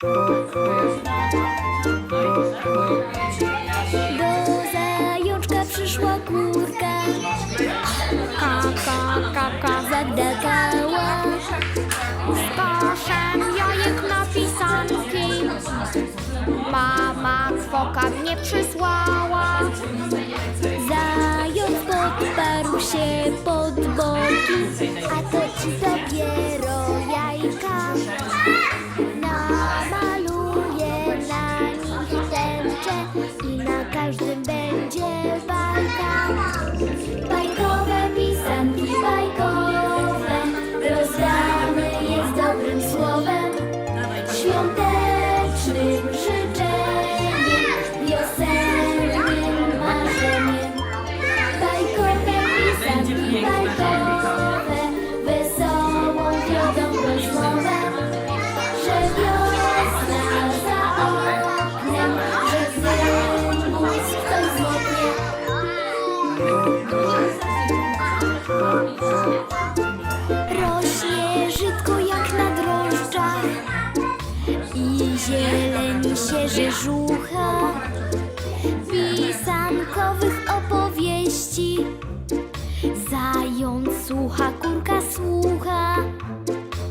Do zajączka przyszła kurka. Ka, ka, ka, ka, zadakała. Z jajek na pisanki Mama kwoka mnie przysłała Zając podparł się pod i na każdym będzie bajka. Bajkowe pisanki bajkowe, rozdane jest dobrym słowem, świątecznym Rośnie żytko jak na drożdżach i zieleni się rzeżucha pisankowych opowieści. Zając słucha, kurka słucha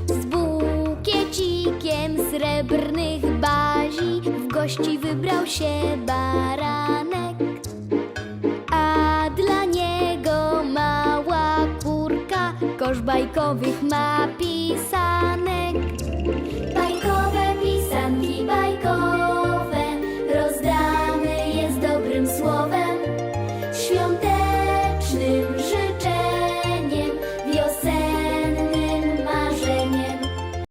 z bukiecikiem srebrnych bazi w gości wybrał się baranek. Kosz bajkowych ma pisanek.